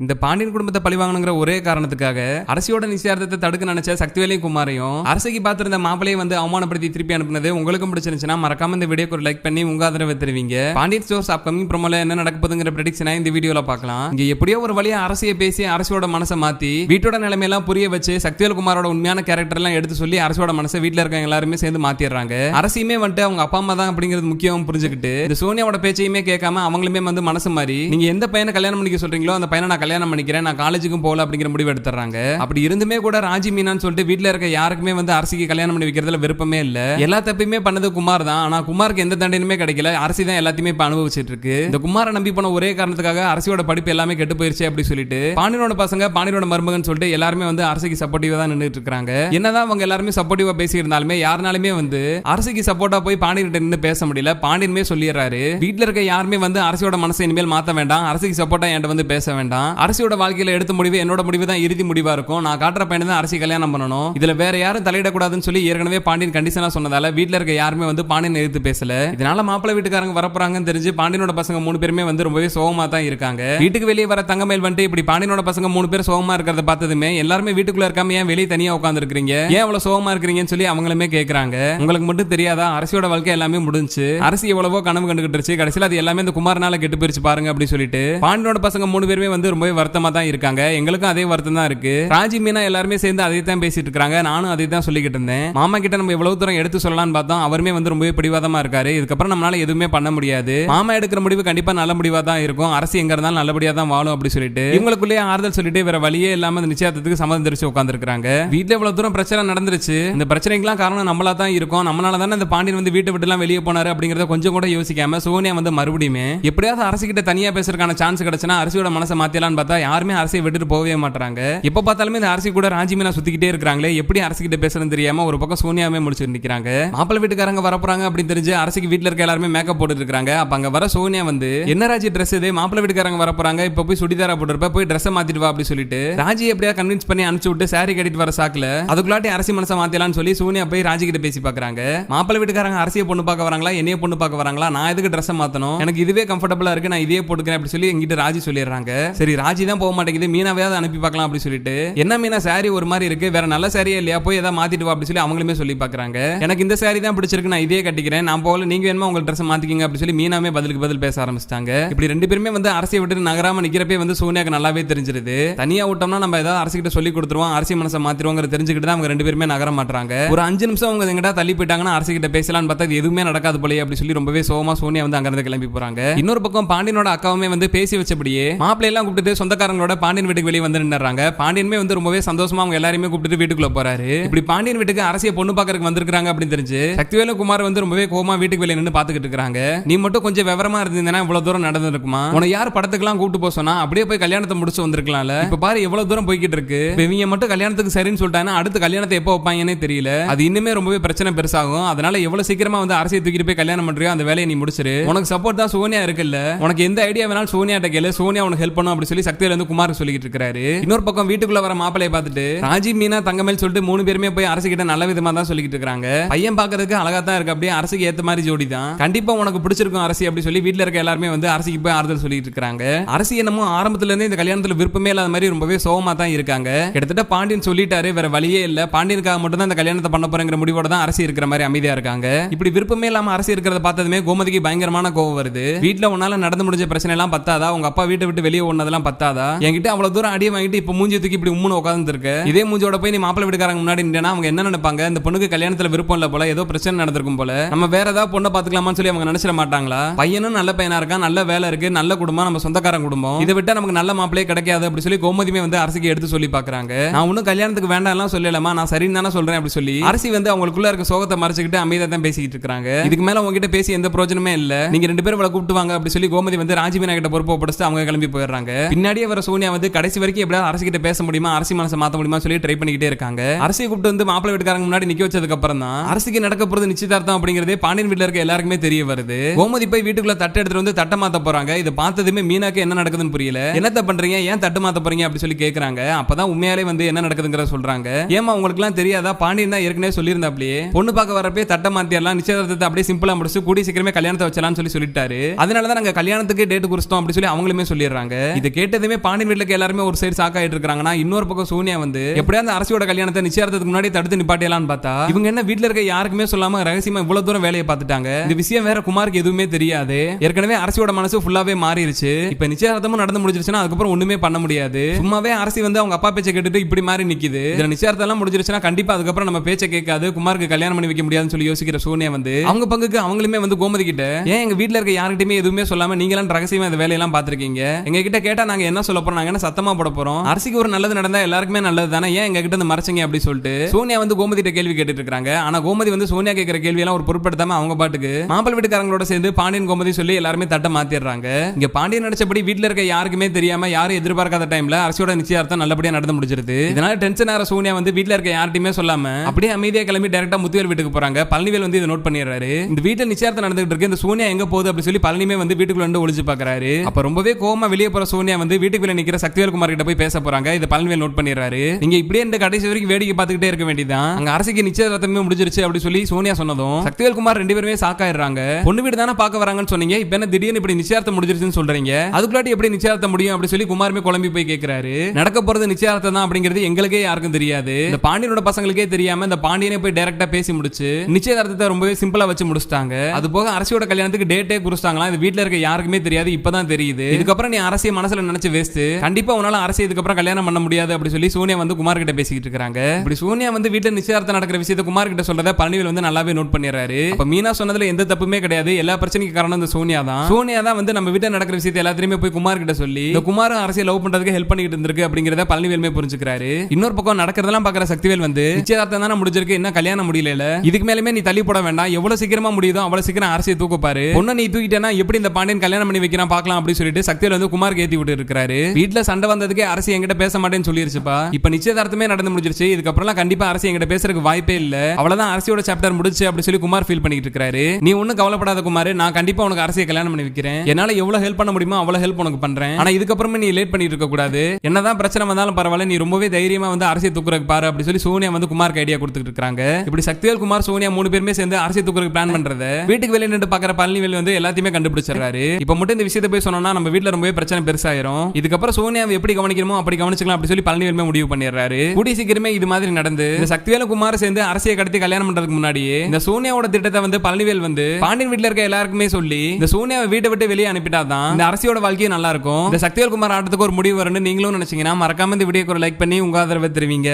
இந்த பாண்டியன் குடும்பத்தை பழிவாங்கணுங்கிற ஒரே காரணத்துக்காக அரசியோட நிச்சயார்த்தத்தை தடுக்க நினைச்ச சக்திவேலையும் குமாரையும் அரசிக்கு பார்த்திருந்த மாப்பிளையை வந்து அவமானப்படுத்தி திருப்பி அனுப்புனது உங்களுக்கும் பிடிச்சிருந்துச்சுன்னா மறக்காம இந்த வீடியோக்கு ஒரு லைக் பண்ணி உங்க ஆதரவை தெரிவிங்க. பாண்டியன் ஸ்டோர்ஸ் அப்கமிங் ப்ரோமோல என்ன நடக்க போதுங்கிற ப்ரெடிக்ஷனை இந்த வீடியோல பார்க்கலாம். இங்க எப்படியோ ஒரு வழியா அரசியை பேசி அரசியோட மனசை மாத்தி வீட்டோட நிலைமையெல்லாம் புரிய வச்சு சக்திவேல் குமாரோட உண்மையான கேரக்டர் எல்லாம் எடுத்து சொல்லி அரசியோட மனசை வீட்டுல இருக்க எல்லாருமே சேர்ந்து மாத்திடுறாங்க. அரசியுமே வந்துட்டு அவங்க அப்பா அம்மா தான் அப்படிங்கிறது முக்கியம் புரிஞ்சுக்கிட்டு இந்த சோனியாவோட பேச்சையுமே கேட்காம அவங்களுமே வந்து மனசு மாதிரி நீங்க எந்த பையனை கல்யாணம் பண்ணிக்க சொல்றீங்களோ அந்த பையனை நான் கல்யாணம் பண்ணிக்கிறேன் நான் காலேஜுக்கும் போகல அப்படிங்கிற முடிவு எடுத்துறாங்க. அப்படி இருந்துமே கூட ராஜி மீனான்னு சொல்லிட்டு வீட்ல இருக்க யாருக்குமே வந்து அரசிக்கு கல்யாணம் பண்ணி வைக்கிறதுல விருப்பமே இல்ல. எல்லா தப்பையுமே பண்ணது குமார் தான். ஆனா குமாருக்கு எந்த தண்டனையுமே கிடைக்கல. அரசி தான் எல்லாத்தையுமே இப்ப அனுபவிச்சிட்டு இருக்கு. இந்த குமாரை நம்பி போன ஒரே காரணத்துக்காக அரசியோட படிப்பு எல்லாமே கெட்டு போயிருச்சு அப்படி சொல்லிட்டு பாண்டியனோட பசங்க பாண்டியனோட மருமகன் சொல்லிட்டு எல்லாருமே வந்து அரசிக்கு சப்போர்ட்டிவா தான் நின்றுட்டு இருக்காங்க. என்னதான் அவங்க எல்லாருமே சப்போர்ட்டிவா பேசி இருந்தாலுமே யாருனாலுமே வந்து அரசிக்கு சப்போர்ட்டா போய் பாண்டியன் நின்று பேச முடியல. பாண்டியனுமே சொல்லிடுறாரு. வீட்ல இருக்க யாருமே வந்து அரசியோட மனசை இனிமேல் மாத்த வேண்டாம். அரசுக்கு சப்போர்ட்டா என்கிட்ட வந்து பேச வேண்டாம். அரசியோட வாழ்க்கையில எடுத்த முடிவு என்னோட முடிவு தான் இறுதி முடிவா இருக்கும். நான் காட்டுற பையனை தான் அரசி கல்யாணம் பண்ணணும். இதுல வேற யாரும் தலையிடக்கூடாதுன்னு சொல்லி ஏற்கனவே பாண்டியன் கண்டிஷனா சொன்னதால வீட்டுல இருக்க யாருமே வந்து பாண்டியன் எதிர்த்து பேசல. இதனால மாப்பிள்ள வீட்டுக்காரங்க வரப்போறாங்கன்னு தெரிஞ்சு பாண்டியனோட பசங்க மூணு பேருமே வந்து ரொம்பவே சோகமா தான் இருக்காங்க. வீட்டுக்கு வெளியே வர தங்கமேல் வந்துட்டு இப்படி பாண்டியனோட பசங்க மூணு பேர் சோகமா இருக்கிறத பார்த்ததுமே எல்லாருமே வீட்டுக்குள்ள இருக்காம ஏன் வெளியே தனியா உட்கார்ந்து இருக்கீங்க ஏன் அவ்வளவு சோகமா இருக்கிறீங்கன்னு சொல்லி அவங்களுமே கேக்குறாங்க. உங்களுக்கு மட்டும் தெரியாதா? அரசியோட வாழ்க்கை எல்லாமே முடிஞ்சு. அரசி எவ்வளவோ கனவு கண்டுகிட்டு கடைசியில் அது எல்லாமே இந்த குமாரனால கெட்டு போயிருச்சு பாருங்க அப்படி சொல்லிட்டு பாண்டியனோட பசங்க மூணு பேருமே வந்து ரொம்ப ரொம்பவே வருத்தமா தான் இருக்காங்க. எங்களுக்கும் அதே வருத்தம் தான் இருக்கு. ராஜி மீனா எல்லாருமே சேர்ந்து அதே தான் பேசிட்டு இருக்காங்க. நானும் அதே தான் சொல்லிக்கிட்டு இருந்தேன். மாமா கிட்ட நம்ம எவ்வளவு தூரம் எடுத்து சொல்லலாம்னு பார்த்தோம். அவருமே வந்து ரொம்பவே பிடிவாதமா இருக்காரு. இதுக்கப்புறம் நம்மளால எதுவுமே பண்ண முடியாது. மாமா எடுக்கிற முடிவு கண்டிப்பா நல்ல முடிவா தான் இருக்கும். அரசு எங்க இருந்தாலும் நல்லபடியா தான் வாழும் அப்படி சொல்லிட்டு. இவங்களுக்குள்ளேயே ஆறுதல் சொல்லிட்டு வேற வழியே இல்லாம இந்த நிச்சயத்துக்கு சம்மதம் தெரிச்சு உட்காந்துருக்காங்க வீட்டுல இவ்வளவு தூரம் பிரச்சனை நடந்துருச்சு. இந்த பிரச்சனைக்கெல்லாம் காரணம் நம்மளா தான் இருக்கும். நம்மளால தானே இந்த பாண்டியன் வந்து வீட்டை விட்டு எல்லாம் வெளியே போனாரு அப்படிங்கறத கொஞ்சம் கூட யோசிக்காம சோனியா வந்து மறுபடியுமே எப்படியாவது அரசு கிட்ட தனியா பேசுறதுக்கான சான்ஸ் கிடைச்சுனா அரசியோட மனசை பார்த்தா யாருமே அரசியை விட்டுட்டு போகவே மாட்டாங்க எப்ப பார்த்தாலுமே இந்த அரசி கூட ராஜிமீனா சுத்திக்கிட்டே இருக்காங்களே எப்படி அரசு கிட்ட பேசுறதுன்னு தெரியாம ஒரு பக்கம் சோனியாவே முடிச்சு நிக்கிறாங்க. மாப்பிள்ளை வீட்டுக்காரங்க வரப்போறாங்க அப்படின்னு தெரிஞ்சு அரசுக்கு வீட்டுல இருக்க எல்லாருமே மேக்கப் போட்டு இருக்காங்க அப்ப அங்க வர சோனியா வந்து என்ன ராஜி ட்ரெஸ் இது? மாப்பிள்ளை வீட்டுக்காரங்க வரப்போறாங்க இப்ப போய் சுடிதாரா போட்டுருப்ப போய் ட்ரெஸ் மாத்திட்டு வா அப்படின்னு சொல்லிட்டு ராஜி எப்படியா கன்வின்ஸ் பண்ணி அனுப்பிச்சு விட்டு சாரி கட்டிட்டு வர சாக்குல அதுக்குள்ளாட்டி அரசி மனசை மாத்தலாம்னு சொல்லி சோனியா போய் ராஜி கிட்ட பேசி பாக்குறாங்க. மாப்பிள்ளை வீட்டுக்காரங்க அரசியை பொண்ணு பார்க்க வராங்களா என்னைய பொண்ணு பார்க்க வராங்களா? நான் எதுக்கு ட்ரெஸ் மாத்தணும்? எனக்கு இதுவே கம்ஃபர்டபுளா இருக்கு நான் இதே போட்டுக்கிறேன் அப்படி சொல்லி எங்கிட்ட ராஜி சொல்லிடுறாங்க. சரி ராஜி தான் போக மாட்டேங்குது. மீனாவையாவது அனுப்பி பார்க்கலாம் அப்படின்னு சொல்லிட்டு. என்ன மீனா சாரி ஒரு மாதிரி இருக்கு. வேற நல்ல சாரியே இல்லையா? போய் ஏதாவது மாத்திட்டு வா அப்படி சொல்லி அவங்களுமே சொல்லி பாக்குறாங்க எனக்கு இந்த சாரி தான் பிடிச்சிருக்கு. நான் இதே கட்டிக்கிறேன். நான் போகல. நீங்க வேணுமா உங்க ட்ரெஸ் மாத்திக்கிங்க அப்படி சொல்லி மீனாமே பதிலுக்கு பதில் பேச ஆரம்பிச்சிட்டாங்க. இப்படி ரெண்டு பேருமே வந்து அரசியை விட்டு நகராம நிக்கிறப்பே வந்து சோனியாக்கு நல்லாவே தெரிஞ்சிருது. தனியா விட்டோம்னா நம்ம ஏதாவது அரசு கிட்ட சொல்லி கொடுத்துருவோம். அரசி மனசை மாத்திருவோங்கிற தெரிஞ்சுக்கிட்டு தான் அவங்க ரெண்டு பேருமே நகர மாட்டாங்க ஒரு அஞ்சு நிமிஷம் அவங்க எங்கிட்ட தள்ளி போயிட்டாங்கன்னா அரசு கிட்ட பேசலாம்னு பார்த்தா இது எதுவுமே நடக்காது போலயே அப்படின்னு சொல்லி ரொம்பவே சோகமா சோனியா வந்து அங்கிருந்து கிளம்பி போறாங்க. இன்னொரு பக்கம் பாண்டியனோட அக்காவுமே வந்து பேசி வச்சபடியே மாப்பிள்ளை எல்லாம் கூப்பிட்டு சொந்தக்காரங்களோட பாண்டியன் வீட்டுக்கு வெளியே வந்து நின்னுறாங்க. பாண்டியனுமே வந்து ரொம்பவே சந்தோஷமா அவங்க எல்லாருமே கூப்பிட்டு வீட்டுக்குள்ள போறாரு. இப்படி பாண்டியன் வீட்டுக்கு அரசிய பொண்ணு பாக்கறதுக்கு வந்திருக்காங்க அப்படின்னு தெரிஞ்சு சக்திவேலு குமார் வந்து ரொம்பவே கோமா வீட்டுக்கு வெளியே நின்று பாத்துக்கிட்டு இருக்காங்க நீ மட்டும் கொஞ்சம் விவரமா இருந்தீங்கன்னா இவ்வளவு தூரம் நடந்திருக்குமா? உன யார் படத்துக்குலாம் கூப்பிட்டு போக சொன்னா அப்படியே போய் கல்யாணத்தை முடிச்சு வந்திருக்கலாம்ல. இப்ப பாரு எவ்வளவு தூரம் போய்கிட்டு இருக்கு. இவங்க மட்டும் கல்யாணத்துக்கு சரின்னு சொல்லிட்டாங்கன்னா அடுத்து கல்யாணத்தை எப்போ வைப்பாங்கன்னே தெரியல. அது இன்னுமே ரொம்பவே பிரச்சனை பெருசாகும். அதனால எவ்வளவு சீக்கிரமா வந்து அரசியை தூக்கிட்டு போய் கல்யாணம் பண்றியோ அந்த வேலையை நீ முடிச்சிரு. உனக்கு சப்போர்ட் தான் சோனியா இருக்குல்ல. உனக்கு எந்த ஐடியா வேணாலும் சோனியா கேளு. சோனியா உனக்கு ஹெல்ப் பண்ணும் அப்படி சொல்லி சக்தியில இருந்து குமார் சொல்லிட்டு இருக்காரு இன்னொரு பக்கம் வீட்டுக்குள்ள வர மாப்பிளைய பார்த்துட்டு ராஜீவ் மீனா தங்கமேல் சொல்லிட்டு மூணு பேருமே போய் அரசு கிட்ட நல்ல விதமா தான் சொல்லிட்டு இருக்காங்க பையன் பாக்குறதுக்கு அழகா தான் இருக்கு. அப்படியே அரசுக்கு ஏத்த மாதிரி ஜோடி தான். கண்டிப்பா உனக்கு பிடிச்சிருக்கும் அரசி அப்படி சொல்லி வீட்டுல இருக்க எல்லாருமே வந்து அரசிக்கு போய் ஆறுதல் சொல்லிட்டு இருக்காங்க அரசி என்னமோ ஆரம்பத்துல இருந்து இந்த கல்யாணத்துல விருப்பமே இல்லாத மாதிரி ரொம்பவே சோகமா தான் இருக்காங்க. கிட்டத்தட்ட பாண்டியன் சொல்லிட்டாரு வேற வழியே இல்ல. பாண்டியனுக்காக மட்டும் தான் இந்த கல்யாணத்தை பண்ண போறங்கிற முடிவோட தான் அரசு இருக்கிற மாதிரி அமைதியா இருக்காங்க. இப்படி விருப்பமே இல்லாம அரசு இருக்கிறத பார்த்ததுமே கோமதிக்கு பயங்கரமான கோவம் வருது. வீட்டுல உன்னால நடந்து முடிஞ்ச பிரச்சனை எல்லாம் பத்தாதா? உங்க அப்பா வீட்டை விட்டு வெளியே ஓடுனதெல்லாம் பத்தாதா? என்கிட்ட அவ்வளவு தூரம் அடியை வாங்கிட்டு இப்ப மூஞ்சி தூக்கி இப்படி உம்முன்னு உட்காந்துருக்கு இதே மூஞ்சோட போய் நீ மாப்பிள்ள வீட்டுக்காரங்க முன்னாடி நின்னா அவங்க என்ன நினைப்பாங்க? இந்த பொண்ணுக்கு கல்யாணத்துல விருப்பம் இல்ல போல ஏதோ பிரச்சனை நடந்திருக்கும் போல. நம்ம வேற ஏதாவது பொண்ணை பாத்துக்கலாமான்னு சொல்லி அவங்க நினைச்சிட மாட்டாங்களா? பையனும் நல்ல பையனா இருக்கான் நல்ல வேலை இருக்கு நல்ல குடும்பம் நம்ம சொந்தக்காரன் குடும்பம். இதை விட்டா நமக்கு நல்ல மாப்பிளையே கிடைக்காது அப்படி சொல்லி கோமதியுமே வந்து அரசுக்கு எடுத்து சொல்லி பாக்குறாங்க நான் ஒன்னும் கல்யாணத்துக்கு வேண்டாம்லாம் சொல்லலாமா நான் சரின்னு தானே சொல்றேன் அப்படி சொல்லி அரசி வந்து அவங்களுக்குள்ள இருக்க சோகத்தை மறைச்சிக்கிட்டு அமைதியா தான் பேசிக்கிட்டு இருக்காங்க இதுக்கு மேல உங்ககிட்ட பேசி எந்த பிரயோஜனமே இல்ல. நீங்க ரெண்டு பேரும் இவ்வளவு கூப்பிட்டு வாங்க அப்படி சொல்லி கோமதி வந்து ராஜீவனா கிட்ட பொறுப்பு ஒப்படைச்சிட்டு அவங்க கிளம்பி போயிடுறாங்க. பின்னாடியே வர சோனியா வந்து கடைசி வரைக்கும் எப்படியாவது அரசு கிட்ட பேச முடியுமா அரசி மனசை மாற்ற முடியுமா சொல்லி ட்ரை பண்ணிக்கிட்டே இருக்காங்க. அரசியை கூப்பிட்டு வந்து மாப்பிள்ளை வீட்டுக்காரங்க முன்னாடி நிக்க வச்சதுக்கு அப்புறம் தான் அரசுக்கு நடக்க போறது நிச்சயதார்த்தம் அப்படிங்கிறதே பாண்டியன் வீட்டுல இருக்க எல்லாருக்குமே தெரிய வருது. கோமதி போய் வீட்டுக்குள்ள தட்டு எடுத்துட்டு வந்து தட்டை மாத்த போறாங்க. இதை பார்த்ததுமே மீனாக்கு என்ன நடக்குதுன்னு புரியல. என்னத்த பண்றீங்க? ஏன் தட்டு மாத்த போறீங்க அப்படி சொல்லி கேக்குறாங்க. அப்பதான் உண்மையாலே வந்து என்ன நடக்குதுங்கிறத சொல்றாங்க. ஏமா உங்களுக்கு எல்லாம் தெரியாதா? பாண்டியன் தான் ஏற்கனவே சொல்லியிருந்தாப்லயே. பொண்ணு பார்க்க வரப்பே தட்டை மாத்தியெல்லாம் நிச்சயதார்த்தத்தை அப்படியே சிம்பிளா முடிச்சு கூடிய சீக்கிரமே கல்யாணத்தை வச்சலாம்னு சொல்லி சொல்லிட்டாரு. அதனாலதான் நாங்க கல்யாணத்துக்கு டேட் குறிச்சிட்டோம் அப்படி சொல்லி அவங்களுமே சொல்லிடுறாங்க. இதை கேட்டு கேட்டதுமே பாண்டியன் வீட்டுல இருக்க எல்லாருமே ஒரு சைடு சாக்காயிட்டு இருக்காங்கன்னா இன்னொரு பக்கம் சோனியா வந்து எப்படியா அந்த அரசியோட கல்யாணத்தை நிச்சயத்துக்கு முன்னாடி தடுத்து நிப்பாட்டியலாம்னு பார்த்தா இவங்க என்ன வீட்டுல இருக்க யாருக்குமே சொல்லாம ரகசியமா இவ்வளவு தூரம் வேலையை பார்த்துட்டாங்க. இந்த விஷயம் வேற குமாருக்கு எதுவுமே தெரியாது. ஏற்கனவே அரசியோட மனசு ஃபுல்லாவே மாறிடுச்சு இப்ப நிச்சயதார்த்தமும் நடந்து முடிஞ்சிருச்சுன்னா அதுக்கப்புறம் ஒண்ணுமே பண்ண முடியாது. சும்மாவே அரசி வந்து அவங்க அப்பா பேச்சை கேட்டுட்டு இப்படி மாறி நிக்குது. இதுல நிச்சயதார்த்தம் எல்லாம் முடிஞ்சிருச்சுன்னா கண்டிப்பா அதுக்கப்புறம் நம்ம பேச்சை கேட்காது குமாருக்கு கல்யாணம் பண்ணி வைக்க முடியாதுன்னு சொல்லி யோசிக்கிற சோனியா வந்து அவங்க பங்குக்கு அவங்களுமே வந்து கோமதி கிட்ட ஏன் எங்க வீட்டுல இருக்க யாருக்கிட்டயுமே எதுவுமே சொல்லாம நீங்களாம் ரகசியமா இந்த வேலையெல்லாம் பாத்திருக்கீங்க எங்க கிட்ட கேட்டா நாங்க என்ன சொல்ல போறோம் நாங்க என்ன சத்தமா போட போறோம்? அரசிக்கு ஒரு நல்லது நடந்தா எல்லாருக்குமே நல்லது தானே? ஏன் எங்க கிட்ட இருந்து மறைச்சிங்க அப்படி சொல்லிட்டு? சோனியா வந்து கோமதி கிட்ட கேள்வி கேட்டுட்டு இருக்காங்க ஆனா கோமதி வந்து சோனியா கேட்கிற கேள்வி எல்லாம் ஒரு பொருட்படுத்தாம அவங்க பாட்டுக்கு மாப்பிள்ளை வீட்டுக்காரங்களோட சேர்ந்து பாண்டியன் கோமதி சொல்லி எல்லாருமே தட்ட மாத்திடுறாங்க. இங்க பாண்டியன் நடிச்சபடி வீட்ல இருக்க யாருக்குமே தெரியாம யாரும் எதிர்பார்க்காத டைம்ல அரசியோட நிச்சயார்த்தம் நல்லபடியா நடந்து முடிச்சிருது இதனால டென்ஷன் ஆகிற சோனியா வந்து வீட்ல இருக்க யார்ட்டையுமே சொல்லாம அப்படியே அமைதியா கிளம்பி டேரக்டா முத்துவேல் வீட்டுக்கு போறாங்க. பழனிவேல் வந்து இதை நோட் பண்ணிடுறாரு. இந்த வீட்டுல நிச்சயார்த்தம் நடந்துகிட்டு இருக்கு. இந்த சோனியா எங்க போகுது அப்படி சொல்லி பழனிமே வந்து வீட்டுக்குள்ள ஒழிச்சு ஒளிச்சு பாக்குறாரு. அப்ப ரொம்பவே கோவமா வெளியே போற சோனியா வந்து வீட்டுக்குள்ள நிக்கிற சக்திவேல் குமார் கிட்ட போய் பேச போறாங்க. இது பழனிவேல் நோட் பண்ணிடுறாரு. நீங்க இப்படியே இந்த கடைசி வரைக்கும் வேடிக்கை பார்த்துக்கிட்டே இருக்க வேண்டியதான் அங்க அரசுக்கு நிச்சயதார்த்தமே முடிஞ்சிருச்சு அப்படி சொல்லி சோனியா சொன்னதும் சக்திவேல் குமார் ரெண்டு பேருமே சாக்காயிடுறாங்க. பொண்ணு வீடு தானே பார்க்க வராங்கன்னு சொன்னீங்க. இப்ப என்ன திடீர்னு இப்படி நிச்சயார்த்தம் முடிஞ்சிருச்சுன்னு சொல்றீங்க? அதுக்குள்ளாட்டி எப்படி நிச்சயார்த்தம் முடியும் அப்படி சொல்லி குமாருமே குழம்பி போய் கேட்கிறாரு நடக்க போறது நிச்சயார்த்தம் தான் அப்படிங்கிறது எங்களுக்கே யாருக்கும் தெரியாது. இந்த பாண்டியனோட பசங்களுக்கே தெரியாம இந்த பாண்டியனே போய் டைரக்டா பேசி முடிச்சு நிச்சயதார்த்தத்தை ரொம்பவே சிம்பிளா வச்சு முடிச்சிட்டாங்க. அது போக அரசியோட கல்யாணத்துக்கு டேட்டே குறிச்சிட்டாங்களா இது வீட்டுல இருக்க யாருக்குமே தெரியாது. இப்பதான் தெரியுது. இதுக்கப்புறம் நீ அரசிய மனசுல நினைச்சு வேஸ்ட் கண்டிப்பா உன்னால அரசிய இதுக்கப்புறம் கல்யாணம் பண்ண முடியாது அப்படி சொல்லி சோனியா வந்து குமார் கிட்ட பேசிக்கிட்டு இருக்காங்க இப்படி சோனியா வந்து வீட்டுல நிச்சயார்த்தம் நடக்கிற விஷயத்தை குமார் கிட்ட சொல்றத பழனிவேல் வந்து நல்லாவே நோட் பண்ணிடுறாரு. அப்ப மீனா சொன்னதுல எந்த தப்புமே கிடையாது. எல்லா பிரச்சனைக்கு காரணம் இந்த சோனியா தான். சோனியா தான் வந்து நம்ம வீட்டுல நடக்கிற விஷயத்தை எல்லாத்தையுமே போய் குமார் கிட்ட சொல்லி இந்த குமாரும் அரசியல் லவ் பண்றதுக்கு ஹெல்ப் பண்ணிட்டு இருந்திருக்கு அப்படிங்கறத பழனிவேலுமே புரிஞ்சுக்கிறாரு. இன்னொரு பக்கம் நடக்கிறதெல்லாம் பாக்குற சக்திவேல் வந்து நிச்சயதார்த்தம் தானே முடிஞ்சிருக்கு என்ன கல்யாணம் முடியல இதுக்கு மேலுமே நீ தள்ளி போட வேண்டாம். எவ்வளவு சீக்கிரமா முடியுதோ அவ்வளவு சீக்கிரம் அரசியல் தூக்கப்பாரு பொண்ணை நீ தூக்கிட்டேன்னா எப்படி இந்த பாண்டியன் கல்யாணம் பண்ணி வைக்கிறான் பார்க்கலாம் அப்படின்னு சொல்லிட்டு சக்திவேல் வந்து குமார் ஏத்தி விட்டு இருக்காரு வீட்டுல சண்டை வந்ததுக்கே அரசு என்கிட்ட பேச மாட்டேன்னு சொல்லிருச்சுப்பா. இப்ப நிச்சயதார்த்தமே நடந்து முடிஞ்சிருச்சு. இதுக்கப்புறம் கண்டிப்பா அரசு என்கிட்ட பேசுறதுக்கு வாய்ப்பே இல்ல. அவ்வளவுதான் அரசியோட சாப்டர் முடிச்சு அப்படி சொல்லி குமார் ஃபீல் பண்ணிட்டு இருக்காரு நீ ஒன்னும் கவலைப்படாத குமார். நான் கண்டிப்பா உனக்கு அரசியை கல்யாணம் பண்ணி வைக்கிறேன். என்னால எவ்வளவு ஹெல்ப் பண்ண முடியுமோ அவ்வளவு ஹெல்ப் உனக்கு பண்றேன். ஆனா இதுக்கப்புறமே நீ லேட் பண்ணிட்டு இருக்க கூடாது. என்னதான் பிரச்சனை வந்தாலும் பரவாயில்ல. நீ ரொம்பவே தைரியமா வந்து அரசியல் தூக்குறதுக்கு பாரு அப்படி சொல்லி சோனியா வந்து குமாருக்கு ஐடியா கொடுத்துட்டு இருக்காங்க. இப்படி சக்திவேல் குமார் சோனியா மூணு பேருமே சேர்ந்து அரசியல் தூக்குறதுக்கு பிளான் பண்றத வீட்டுக்கு வெளியே நின்று பாக்குற பழனிவேல் வந்து எல்லாத்தையுமே கண்டுபிடிச்சிடுறாரு. இப்ப மட்டும் இந்த விஷயத்தை போய் சொன்னோம்னா நம்ம வீட்டுல ரொம்பவே பிரச்சனை பெருசாயிரும். இதுக்கப்புறம் சோனியாவை எப்படி கவனிக்கணுமோ அப்படி கவனிச்சுக்கலாம் அப்படி சொல்லி பழனிவேலுமே முடிவு பண்ணிடுறாரு. கூடிய சீக்கிரமே இது மாதிரி நடந்து சக்திவேல குமார் சேர்ந்து அரசியை கடத்தி கல்யாணம் பண்றதுக்கு முன்னாடியே இந்த சோனியாவோட திட்டத்தை வந்து பழனிவேல் வந்து பாண்டியன் வீட்ல இருக்க எல்லாருக்குமே சொல்லி இந்த சோனியாவை வீட்டை விட்டு வெளியே அனுப்பிட்டாதான் இந்த அரசியோட வாழ்க்கையும் நல்லா இருக்கும் இந்த சக்திவேல் குமார் ஆட்டத்துக்கு ஒரு முடிவு வரும்னு நீங்களும் நினைச்சீங்கன்னா மறக்காம இந்த வீடியோக்கு ஒரு லைக் பண்ணி உங்க ஆதரவை தெரிவிங்க.